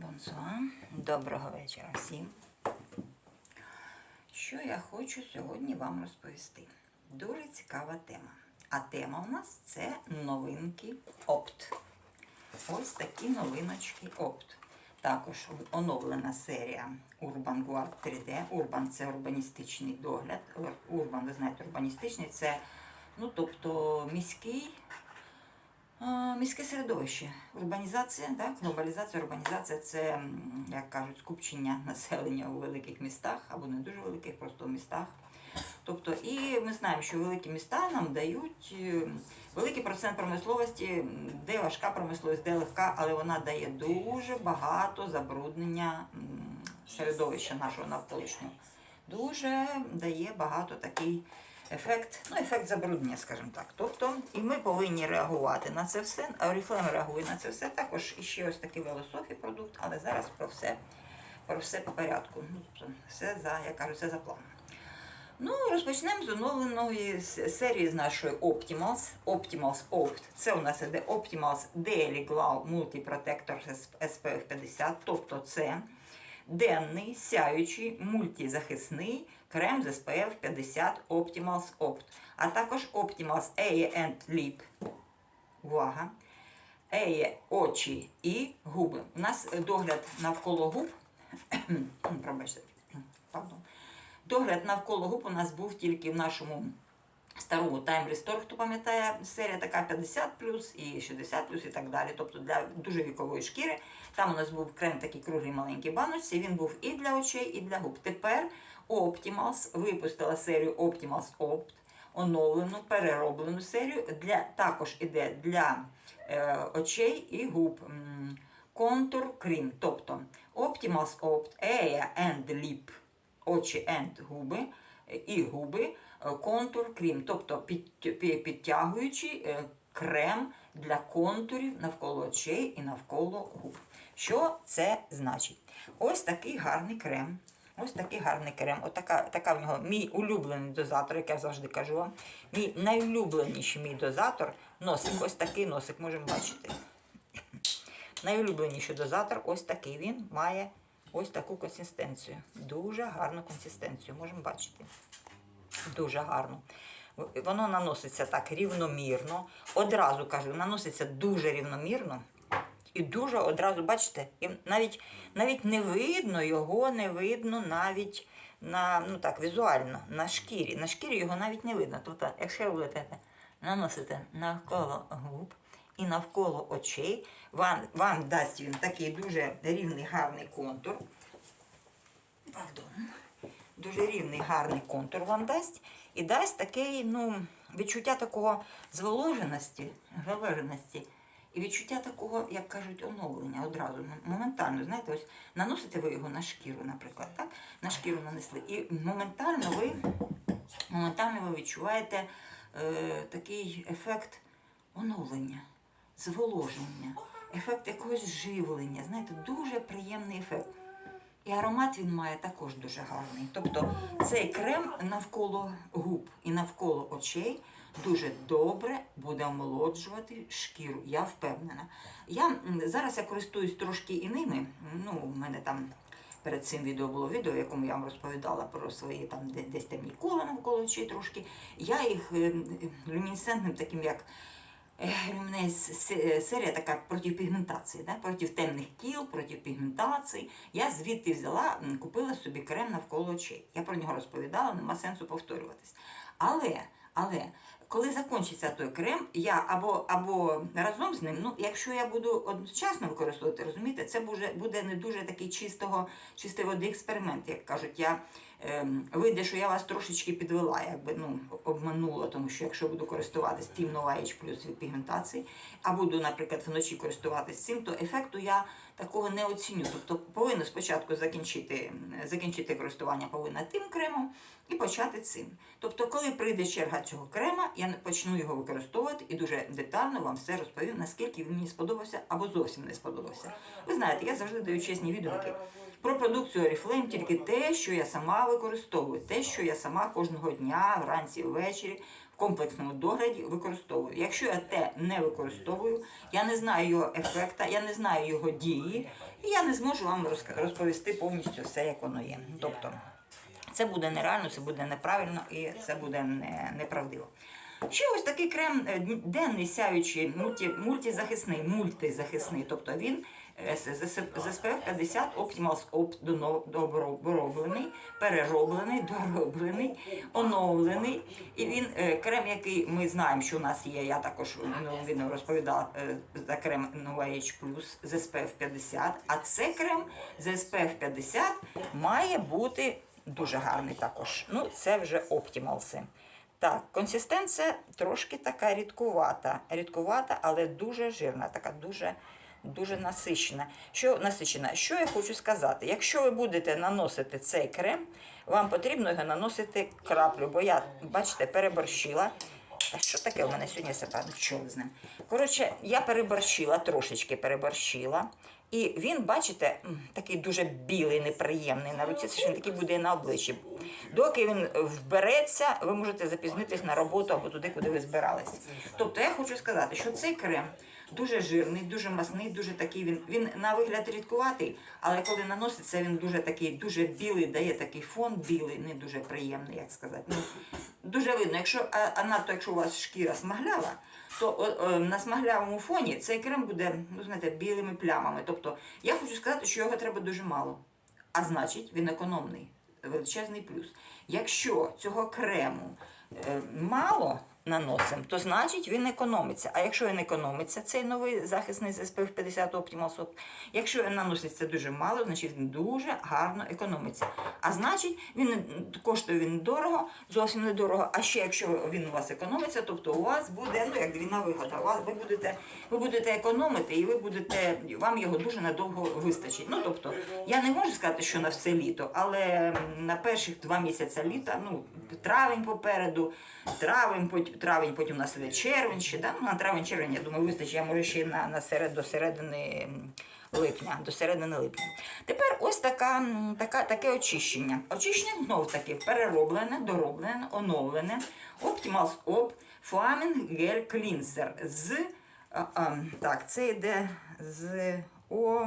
Бонсуа. Доброго вечора всім. Що я хочу сьогодні вам розповісти? Дуже цікава тема. А тема у нас це новинки Опт. Ось такі новиночки Опт. Також оновлена серія Urban Guard 3D. Urban це урбаністичний догляд. Urban, ви знаєте, урбаністичний це ну, тобто міський Міське середовище, урбанізація, так? глобалізація, урбанізація це, як кажуть, скупчення населення у великих містах або не дуже великих, просто в містах. Тобто, і ми знаємо, що великі міста нам дають е, великий процент промисловості, де важка промисловість, де легка, але вона дає дуже багато забруднення середовища нашого навколишнього. Дуже дає багато такий ефект, ну, ефект забруднення, скажімо так. Тобто, і ми повинні реагувати на це все. А реагує на це все. Також іще ось такий велософі продукт, але зараз про все, про все по порядку. Ну, тобто, все за, я кажу, все за планом. Ну, розпочнемо з оновленої серії з нашої Optimals. Optimals Opt. Це у нас іде Optimals Daily Glow Multi Protector SPF 50, тобто це денний сяючий мультизахисний крем з SPF 50 Optimals Opt, а також Optimals Eye and Lip. Увага! Еє, очі і губи. У нас догляд навколо губ. Пробачте, пардон. Догляд навколо губ у нас був тільки в нашому старому Time Restore, хто пам'ятає, серія така 50 і 60 і так далі. Тобто для дуже вікової шкіри. Там у нас був крем такий круглий маленький баночці. Він був і для очей, і для губ. Тепер Optimals випустила серію Optimals Opt, оновлену, перероблену серію. Для, також іде для е, очей і губ. Контур крім, тобто Optimals Opt, Area and Lip, очі and губи і губи, е, контур крім, тобто під, підтягуючий е, крем для контурів навколо очей і навколо губ. Що це значить? Ось такий гарний крем. Ось такий гарний крем. Отака, така в нього мій улюблений дозатор, як я завжди кажу вам. Мій найулюбленіший мій дозатор носик. Ось такий носик, можемо бачити. Найулюбленіший дозатор, ось такий він має ось таку консистенцію. Дуже гарну консистенцію, можемо бачити. Дуже гарно. Воно наноситься так рівномірно. Одразу кажу, наноситься дуже рівномірно. І дуже одразу, бачите, і навіть, навіть не видно його, не видно навіть на, ну так, візуально, на шкірі. На шкірі його навіть не видно. Тобто, якщо ви будете наносити навколо губ і навколо очей, вам, вам дасть він такий дуже рівний гарний контур. Пардон. Дуже рівний гарний контур вам дасть і дасть такий, ну, відчуття такого зволоженості, зволоженості і відчуття такого, як кажуть, оновлення одразу, моментально. Знаєте, ось наносите ви його на шкіру, наприклад, так? На шкіру нанесли. І моментально ви, моментально ви відчуваєте е, такий ефект оновлення, зволоження, ефект якогось живлення. Знаєте, дуже приємний ефект. І аромат він має також дуже гарний. Тобто цей крем навколо губ і навколо очей дуже добре буде омолоджувати шкіру. Я впевнена. Я зараз я користуюсь трошки іними. Ну, у мене там перед цим відео було відео, в якому я вам розповідала про свої там десь темні кола навколо очей трошки. Я їх е, люмінесцентним таким як. Е, У мене є с- с- серія така проти пігментації, да? проти темних кіл, проти пігментації. Я звідти взяла, купила собі крем навколо очей. Я про нього розповідала, нема сенсу повторюватись. Але, але коли закінчиться той крем, я або, або разом з ним, ну якщо я буду одночасно використовувати, розумієте, це буде, буде не дуже такий чистого, чистої води експеримент, як кажуть. Я вийде, що я вас трошечки підвела, якби ну обманула, тому що якщо буду користуватись тим Novage плюс від пігментації, а буду, наприклад, вночі користуватись цим, то ефекту я такого не оціню. Тобто повинна спочатку закінчити, закінчити користування повинна тим кремом і почати цим. Тобто, коли прийде черга цього крема, я почну його використовувати і дуже детально вам все розповім, наскільки він мені сподобався або зовсім не сподобався. Ви знаєте, я завжди даю чесні відгуки про продукцію Oriflame, тільки те, що я сама використовую. Те, що я сама кожного дня, вранці, ввечері в комплексному догляді використовую. Якщо я те не використовую, я не знаю його ефекта, я не знаю його дії, і я не зможу вам розповісти повністю все, як воно є. Тобто, це буде нереально, це буде неправильно і це буде не, неправдиво. Ще ось такий крем е, денний сяючий, мульті, мультизахисний, мультизахисний, тобто він з з- з SPF 50 Optimals Opt доно- перероблений, дороблений, оновлений. І він е, крем, який ми знаємо, що у нас є. Я також минулого розповідала е, за крем Nova Age Plus з SPF 50. А це крем з SPF 50 має бути дуже гарний також. Ну, це вже Optimalси. Так, консистенція трошки така рідкувата. Рідкувата, але дуже жирна, така дуже, дуже насичена. Що насичена? Що я хочу сказати? Якщо ви будете наносити цей крем, вам потрібно його наносити краплю, бо я, бачите, переборщила. Та що таке у мене сьогодні себе чого з ним? Коротше, я переборщила, трошечки переборщила. І він, бачите, такий дуже білий, неприємний на руці, це ж він такий буде на обличчі. Доки він вбереться, ви можете запізнитись на роботу або туди, куди ви збирались. Тобто я хочу сказати, що цей крем дуже жирний, дуже масний, дуже такий. Він він на вигляд рідкуватий, але коли наноситься, він дуже такий, дуже білий, дає такий фон білий, не дуже приємний, як сказати. Ну, дуже видно, якщо а, надто, якщо у вас шкіра смаглява, то о, о, на смаглявому фоні цей крем буде, ну знаєте, білими плямами. Тобто я хочу сказати, що його треба дуже мало. А значить, він економний, величезний плюс. Якщо цього крему е, мало наносимо, то значить він економиться. А якщо він економиться, цей новий захисний з 50 Optimal якщо він наноситься дуже мало, значить він дуже гарно економиться. А значить, він коштує він дорого, зовсім недорого. А ще якщо він у вас економиться, тобто у вас буде, ну як війна вигода, у вас ви будете, ви будете економити і ви будете, вам його дуже надовго вистачить. Ну тобто, я не можу сказати, що на все літо, але на перших два місяці літа, ну травень попереду, травень, потім травень, потім у нас іде червень, ще да? ну, на травень, червень, я думаю, вистачить, а може ще на, на серед, до середини липня, до середини липня. Тепер ось така, така, таке очищення. Очищення знов таки перероблене, дороблене, оновлене. Optimals Op Foaming Gel Cleanser з а, а, так, це йде з О.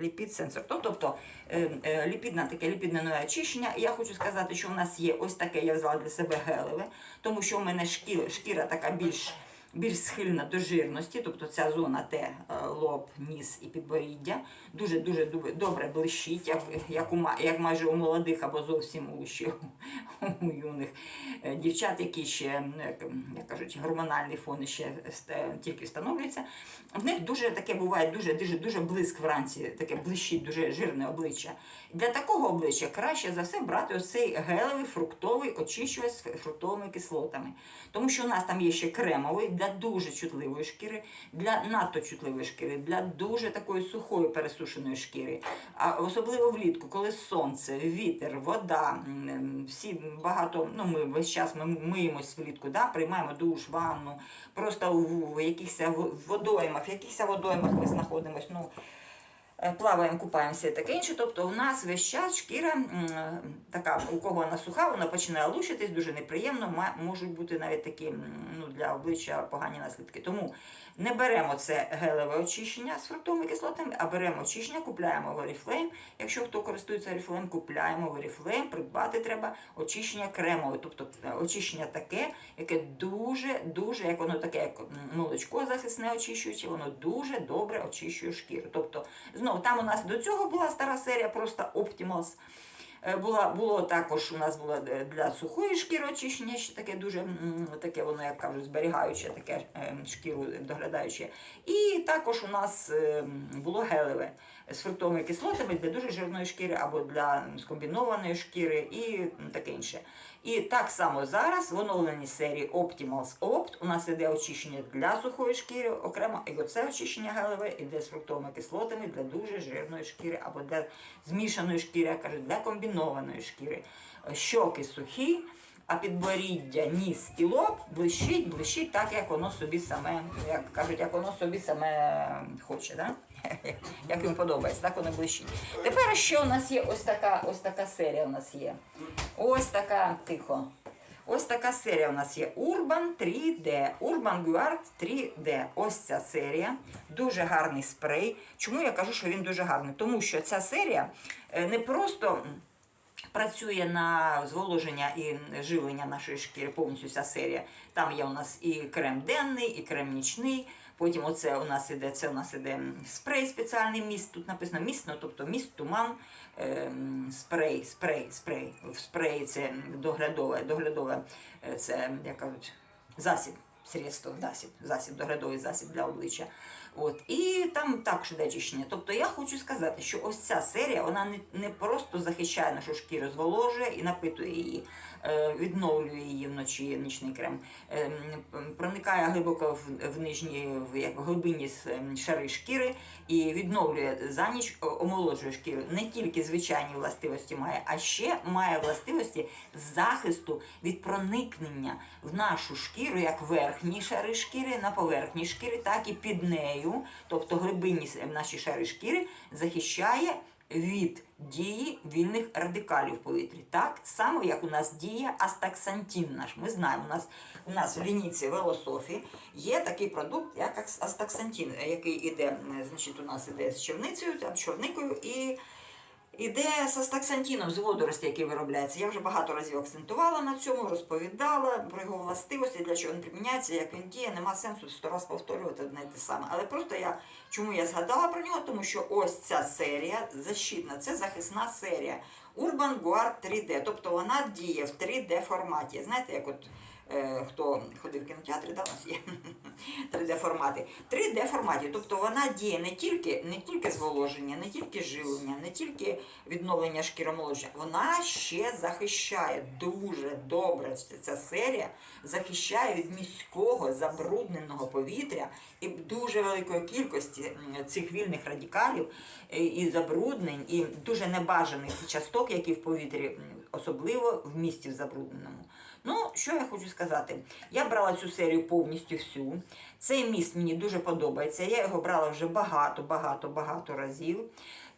Ліпід сенсор. То- Тобто е, е, ліпідне таке ліпідне нове очищення. Я хочу сказати, що в нас є ось таке, я взяла для себе гелеве, тому що у мене шкіра, шкіра така більш, більш схильна до жирності, тобто ця зона Т, е, лоб, ніс і підборіддя, дуже дуже добре блищить, як, як, у, як майже у молодих або зовсім у, ще, у юних е, дівчат, які ще, як, кажуть, гормональний фон ще тільки встановлюється. В них дуже таке буває дуже дуже дуже блиск вранці, таке блищить, дуже жирне обличчя. Для такого обличчя краще за все брати ось цей гелевий фруктовий очищувач з фруктовими кислотами. Тому що у нас там є ще кремовий для дуже чутливої шкіри, для надто чутливої шкіри, для дуже такої сухої пересушеної шкіри. А особливо влітку, коли сонце, вітер, вода, всі багато, ну ми весь час ми миємось влітку, да, приймаємо душ, ванну, просто в, якихось водоймах, в якихось водоймах ми знаходимося. Ну, плаваємо, купаємося і таке інше. Тобто у нас весь час шкіра така, у кого вона суха, вона починає лущитись, дуже неприємно, можуть бути навіть такі ну, для обличчя погані наслідки. Тому не беремо це гелеве очищення з фруктовими кислотами, а беремо очищення, купляємо Oriflame. Якщо хто користується Oriflame, купляємо Oriflame, придбати треба очищення кремове, тобто е, очищення таке, яке дуже, дуже, як воно таке, як молочко захисне очищуюче, воно дуже добре очищує шкіру. Тобто, знову там у нас до цього була стара серія, просто Optimals. Е, Була, було також у нас було е, для сухої шкіри очищення, ще таке дуже таке, воно, як кажуть, зберігаюче, таке е, шкіру доглядаюче. І також у нас е, було гелеве з фруктовими кислотами для дуже жирної шкіри або для скомбінованої шкіри і таке інше. І так само зараз в оновленій серії Optimals Opt у нас іде очищення для сухої шкіри окремо, і оце очищення гелеве іде з фруктовими кислотами для дуже жирної шкіри або для змішаної шкіри, я кажу, для комбінованої шкіри. Щоки сухі, а підборіддя, ніс і лоб блищить, блищить так, як воно собі саме, як кажуть, як воно собі саме хоче, да? як їм подобається, так воно блищить. Тепер ще у нас є ось така, ось така серія у нас є. Ось така тихо. Ось така серія у нас є Urban 3D. Urban Guard 3D. Ось ця серія. Дуже гарний спрей. Чому я кажу, що він дуже гарний? Тому що ця серія е, не просто працює на зволоження і живлення нашої шкіри, повністю ця серія. Там є у нас і крем денний, і крем нічний. Потім оце у нас іде, це у нас іде спрей спеціальний міст. Тут написано міст, ну, тобто міст, туман, ем, спрей, спрей, спрей. В спреї це доглядове, доглядове, е, це, як кажуть, засіб, средство, засіб, засіб, доглядовий засіб для обличчя. От. І там також йде чищення. Тобто я хочу сказати, що ось ця серія вона не, не просто захищає нашу шкіру, зволожує і напитує її, відновлює її вночі нічний крем, е, проникає глибоко в, нижні в, як, глибині шари шкіри і відновлює за ніч, омолоджує шкіру. Не тільки звичайні властивості має, а ще має властивості захисту від проникнення в нашу шкіру, як верхні шари шкіри на поверхні шкіри, так і під нею, тобто глибинні наші шари шкіри, захищає від дії вільних радикалів в повітрі. Так само, як у нас діє астаксантин наш. Ми знаємо, у нас, у нас в лінійці велософі є такий продукт, як акс- астаксантин, який іде, значить, у нас іде з чорницею, там, чорникою і Іде з астаксантином з водорості, який виробляється. Я вже багато разів акцентувала на цьому, розповідала про його властивості, для чого він приміняється, як він діє, нема сенсу сто раз повторювати одне те саме. Але просто я чому я згадала про нього, тому що ось ця серія защитна, це захисна серія. Urban Guard 3D, тобто вона діє в 3D форматі. Знаєте, як от хто ходив в кінотеатрі, да, у нас є 3D формати. 3D форматі, тобто вона діє не тільки, не тільки зволоження, не тільки живлення, не тільки відновлення шкіромолодження, вона ще захищає дуже добре. Ця серія захищає від міського забрудненого повітря і дуже великої кількості цих вільних радикалів е, і забруднень, і дуже небажаних часток, які в повітрі, особливо в місті в забрудненому. Ну, що я хочу сказати? Я брала цю серію повністю всю. Цей міст мені дуже подобається. Я його брала вже багато, багато, багато разів.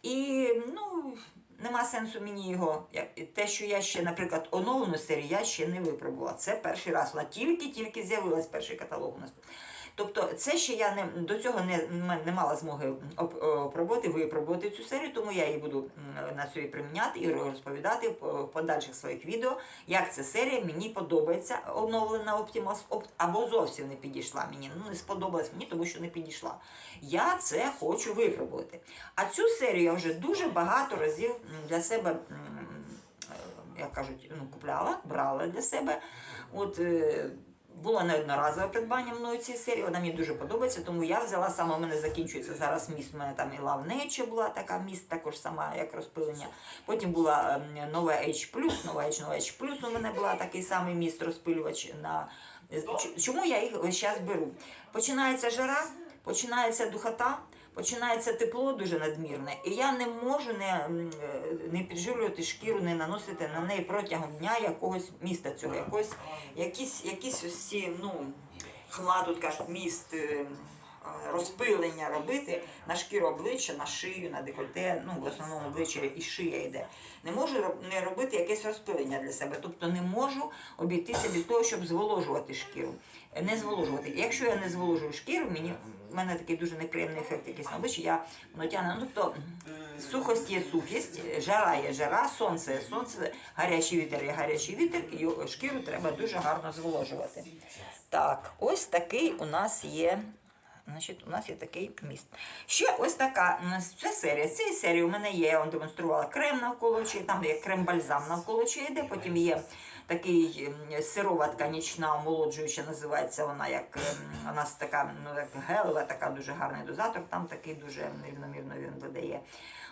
І ну, нема сенсу мені його. Те, що я ще, наприклад, оновлену серію, я ще не випробувала. Це перший раз. Вона тільки-тільки з'явилась перший каталог у нас. Тобто, це ще я не до цього не, не мала змоги опробувати, випробувати цю серію, тому я її буду на собі приміняти і розповідати в подальших своїх відео, як ця серія мені подобається, оновлена Optimus Opt, або зовсім не підійшла мені. Ну, не сподобалась мені, тому що не підійшла. Я це хочу випробувати. А цю серію я вже дуже багато разів для себе. е, Як кажуть, ну, купляла, брала для себе. От е, було неодноразове придбання мною цієї серії, вона мені дуже подобається, тому я взяла саме, у мене закінчується зараз міст, у мене там і лавнеча була така міст, також сама як розпилення. Потім була ем, нова H+, нова H, нова H+, у мене була такий самий міст розпилювач на... Чому я їх час беру? Починається жара, починається духота, починається тепло дуже надмірне, і я не можу не, е, не підживлювати шкіру, не наносити на неї протягом дня якогось міста цього, якогось, якісь, якісь ось ці, ну, хма тут кажуть, міст. Розпилення робити на шкіру обличчя, на шию, на декольте, ну в основному обличчя і шия йде. Не можу не робити якесь розпилення для себе. Тобто не можу обійтися без того, щоб зволожувати шкіру. Не зволожувати. Якщо я не зволожую шкіру, мені в мене такий дуже неприємний ефект якийсь на обличчі, я воно тягне. Ну, тобто сухость є сухість, жара є жара, сонце є сонце, гарячий вітер є гарячий вітер, і шкіру треба дуже гарно зволожувати. Так, ось такий у нас є. Значить, у нас є такий міст. Ще ось така ця серія. Цієї серії у мене є, я вам демонструвала крем навколо очей, там є крем-бальзам навколо очей йде, потім є такий сироватка нічна, омолоджуюча, називається вона, як ем, у нас така, ну, як гелева, така дуже гарний дозатор, там такий дуже рівномірно він видає.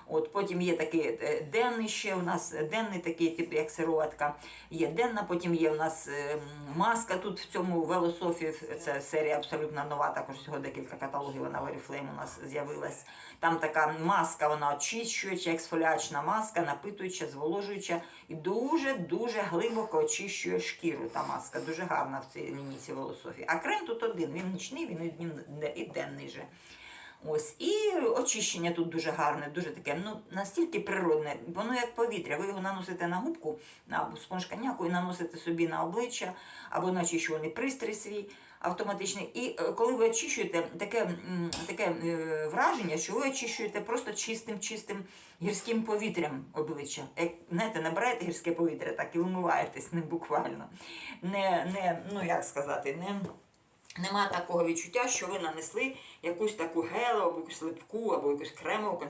От потім є такий е, денний ще у нас е, денний такий, типу як сироватка. Є денна, потім є у нас е, маска тут в цьому велософі. Це серія абсолютно нова. Також всього декілька каталогів. Вона в Oriflame у нас з'явилась. Там така маска, вона очищуюча, ексфоліачна маска, напитуюча, зволожуюча і дуже дуже глибоко очищує шкіру та маска. Дуже гарна в цій лінійці волософії. А крем тут один, він нічний, він і денний же. Ось, і очищення тут дуже гарне, дуже таке, ну настільки природне, воно як повітря. Ви його наносите на губку або спонж коньяку і наносите собі на обличчя, або на очищувальний пристрій свій автоматичний. І е, коли ви очищуєте, таке, таке е, враження, що ви очищуєте просто чистим, чистим гірським повітрям обличчя. Як знаєте, набираєте гірське повітря, так і вимиваєтесь ним буквально. Не, не, ну як сказати, не. Нема такого відчуття, що ви нанесли якусь таку гелу, або якусь липку, або якусь кремову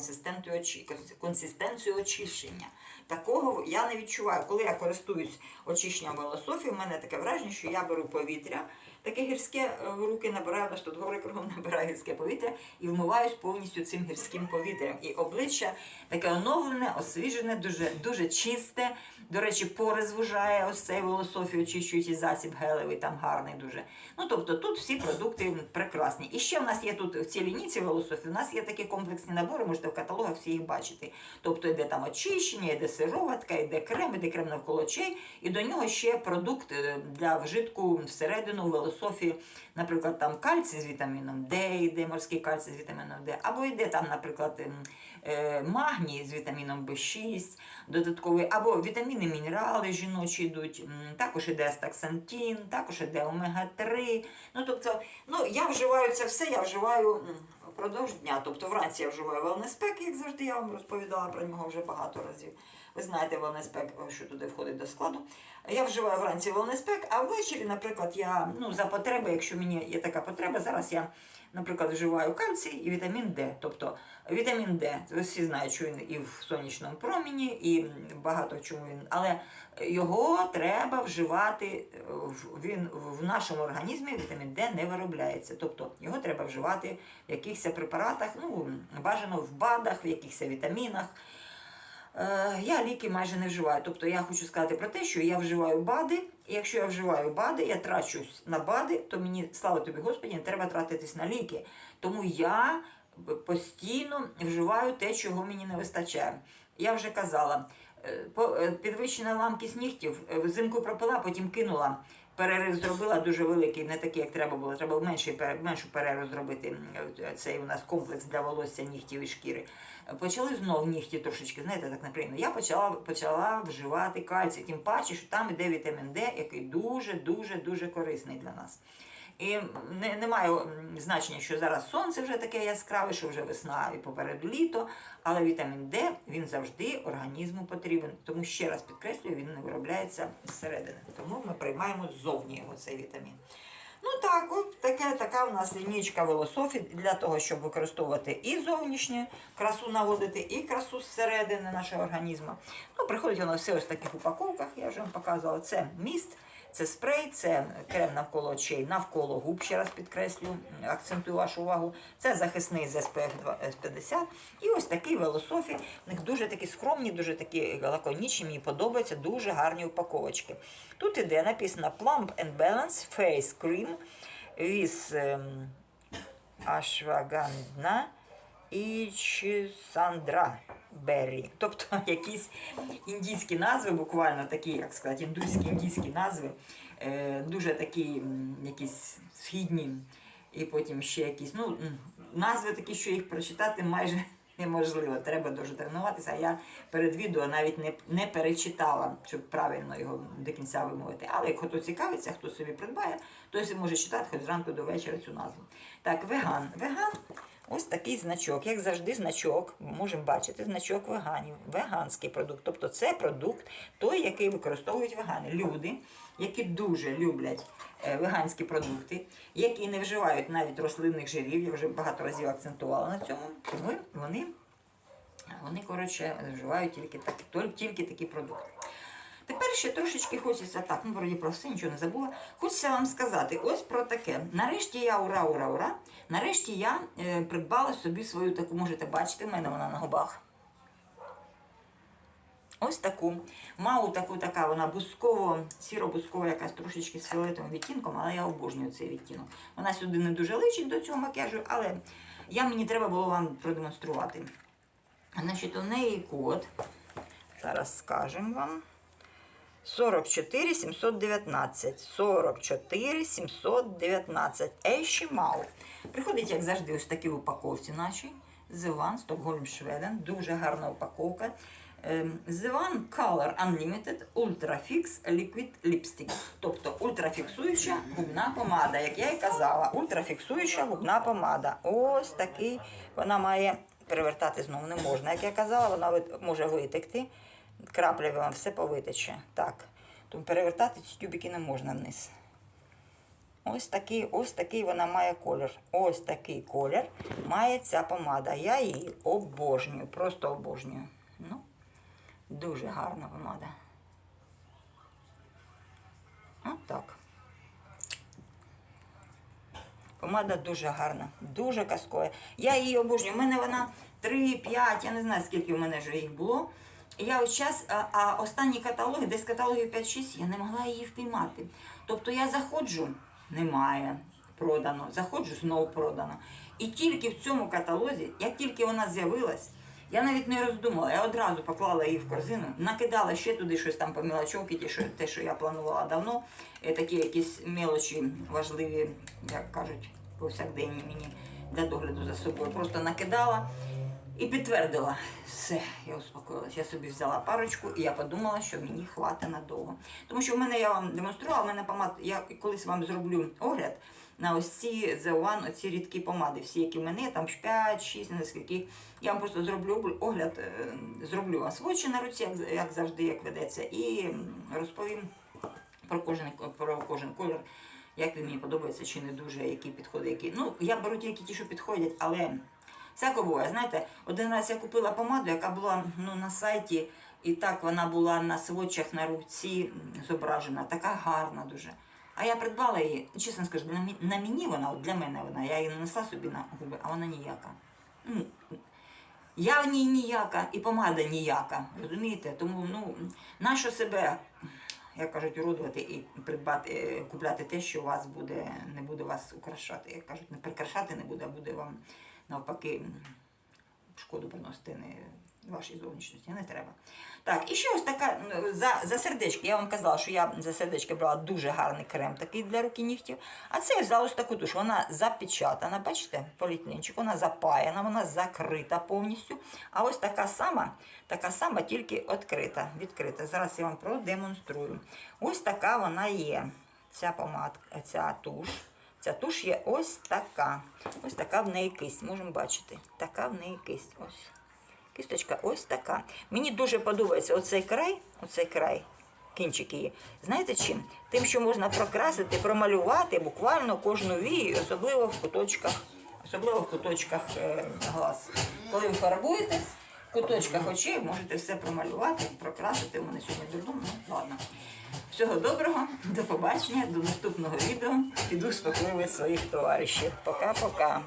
консистенцію, очищення. Такого я не відчуваю. Коли я користуюсь очищенням волософі, у мене таке враження, що я беру повітря, таке гірське е, руки набираю, тут гори кругом набираю гірське повітря і вмиваюсь повністю цим гірським повітрям. І обличчя таке оновлене, освіжене, дуже, дуже чисте. До речі, пори звужає ось цей волософі, очищуючий засіб гелевий, там гарний дуже. Ну тобто тут всі продукти прекрасні. І ще в нас є тут в цій лінійці волософі, у нас є такі комплексні набори, можете в каталогах всі їх бачити. Тобто йде там очищення, йде сироватка, йде крем, йде крем навколо очей, і до нього ще продукт е, для вжитку всередину волософі, наприклад, там кальцій з вітаміном Д, йде морський кальцій з вітаміном Д, або йде там, наприклад, ем, е, магній з вітаміном В6, додатковий, або вітаміни, мінерали жіночі йдуть, також іде астаксантин, також іде омега-3. Ну, тобто, ну, я вживаю це все, я вживаю впродовж дня. Тобто вранці я вживаю wellness-пек, як завжди, я вам розповідала про нього вже багато разів. Ви знаєте wellness-пек, що туди входить до складу. Я вживаю вранці wellness-пек, а ввечері, наприклад, я ну, за потреби, якщо мені є така потреба, зараз я, наприклад, вживаю кальцій і вітамін Д. Тобто вітамін Д, всі знають, що він і в сонячному проміні, і багато чому він. Але його треба вживати, він в нашому організмі вітамін Д не виробляється. Тобто його треба вживати в якихось препаратах, ну, бажано в БАДах, в якихось вітамінах. Е, Я ліки майже не вживаю. Тобто я хочу сказати про те, що я вживаю БАДи, і якщо я вживаю БАДи, я трачусь на БАДи, то мені, слава тобі Господі, не треба тратитись на ліки. Тому я постійно вживаю те, чого мені не вистачає. Я вже казала, е, е, підвищена ламкість нігтів, взимку пропила, потім кинула. Перерив зробила дуже великий, не такий, як треба було. Треба менший, меншу перерив зробити. Цей у нас комплекс для волосся, нігтів і шкіри. Почали знов нігті трошечки, знаєте, так неприємно. Я почала, почала вживати кальцій, тим паче, що там іде вітамін Д, який дуже, дуже, дуже корисний для нас. І не, немає м, значення, що зараз сонце вже таке яскраве, що вже весна і попереду літо, але вітамін Д він завжди організму потрібен. Тому ще раз підкреслюю, він не виробляється зсередини. Тому ми приймаємо ззовні його цей вітамін. Ну так, от таке, така у нас лінійка волософі для того, щоб використовувати і зовнішню красу наводити, і красу зсередини нашого організму. Ну, приходить воно все ось в таких упаковках, я вже вам показувала. Це міст, це спрей, це крем навколо очей, навколо губ, ще раз підкреслю, акцентую вашу увагу. Це захисний з SPF 50. І ось такий велософі. В них дуже такі скромні, дуже такі лаконічні, мені подобаються, дуже гарні упаковочки. Тут іде написано Plump and Balance Face Cream with ем, Ashwagandha і Чисандра Беррі. Тобто якісь індійські назви, буквально такі, як сказати, індуські індійські назви, е, дуже такі якісь східні, і потім ще якісь, ну, назви такі, що їх прочитати майже неможливо. Треба дуже тренуватися. А я перед відео навіть не, не перечитала, щоб правильно його до кінця вимовити. Але як хто цікавиться, хто собі придбає, той може читати хоч зранку до вечора цю назву. Так, веган. Веган ось такий значок. Як завжди, значок, можемо бачити значок веганів, веганський продукт. Тобто це продукт, той, який використовують вегани. Люди, які дуже люблять е, веганські продукти, які не вживають навіть рослинних жирів, я вже багато разів акцентувала на цьому, тому вони, вони коротше, вживають тільки, так, тільки, тільки такі продукти. Тепер ще трошечки хочеться так, ну вроді про все нічого не забула. Хочеться вам сказати ось про таке. Нарешті я ура, ура, ура. Нарешті я е, придбала собі свою таку, можете бачити, в мене вона на губах. Ось таку. Мау таку така, вона бусково, сіро-бускова якась трошечки з фіолетовим відтінком, але я обожнюю цей відтінок. Вона сюди не дуже личить до цього макіяжу, але я мені треба було вам продемонструвати. Значить, у неї код. Зараз скажемо вам. 44 719. 44 719. Ейшімау. Приходить, як завжди, ось такі упаковці наші. Зиван, Стокгольм, Шведен. Дуже гарна упаковка. Ем, Зиван Color Unlimited Ultra Fix Liquid Lipstick. Тобто ультрафіксуюча губна помада, як я і казала. Ультрафіксуюча губна помада. Ось такий. Вона має перевертати знову не можна. Як я казала, вона може витекти. Краплями вам все повитече. Так. Тому перевертати ці тюбики не можна вниз. Ось такий, ось такий вона має колір. Ось такий колір має ця помада. Я її обожнюю, просто обожнюю. Ну, дуже гарна помада. От так. Помада дуже гарна, дуже казкова. Я її обожнюю. У мене вона 3-5, я не знаю, скільки в мене вже їх було. Я ось час, а, останні каталоги, десь каталогів 5-6, я не могла її впіймати. Тобто я заходжу, немає продано, заходжу, знову продано. І тільки в цьому каталозі, як тільки вона з'явилась, я навіть не роздумала, я одразу поклала її в корзину, накидала ще туди щось там по мілочовки, ті, що, те, що я планувала давно. Е, Такі якісь мелочі важливі, як кажуть, повсякденні мені для догляду за собою. Просто накидала і підтвердила. Все, я успокоїлась. Я собі взяла парочку і я подумала, що мені хватить надовго. Тому що в мене я вам демонструвала, в мене помад, я колись вам зроблю огляд на ось ці The One, оці рідкі помади, всі, які в мене, там 5-6, наскільки. Я вам просто зроблю огляд, е, зроблю вам свочі на руці, як, як завжди, як ведеться, і розповім про кожен, про кожен колір, як він мені подобається чи не дуже, які підходи, які. Ну, я беру тільки ті, що підходять, але всяко буває. Знаєте, один раз я купила помаду, яка була ну, на сайті, і так вона була на сводчах на руці зображена, така гарна дуже. А я придбала її, чесно скажу, на мені вона, от для мене вона, я її нанесла собі на губи, а вона ніяка. Ну, я в ній ніяка, і помада ніяка. Розумієте? Тому ну, нащо себе, як кажуть, уродувати і придбати, е, купляти те, що вас буде, не буде вас украшати. Як кажуть, не прикрашати не буде, а буде вам навпаки шкоду приносити не вашій зовнішності, не треба. Так, і ще ось така за, за сердечки. Я вам казала, що я за сердечки брала дуже гарний крем такий для руки нігтів. А це я взяла ось таку туш. Вона запечатана, бачите, поліетиленчик, вона запаяна, вона закрита повністю. А ось така сама, така сама, тільки відкрита. відкрита. Зараз я вам продемонструю. Ось така вона є. Ця помадка, ця туш. Ця туш є ось така. Ось така в неї кисть. Можемо бачити. Така в неї кисть. Ось. Кісточка ось така. Мені дуже подобається оцей край, оцей край, кінчик її. Знаєте чим? Тим, що можна прокрасити, промалювати буквально кожну вію, особливо в куточках, особливо в куточках е, глаз. Коли ви фарбуєтесь, куточках очей можете все промалювати, прокрасити. У мене сьогодні дурдом, ладно. Всього доброго, до побачення, до наступного відео. Піду спокою своїх товаришів. Пока-пока.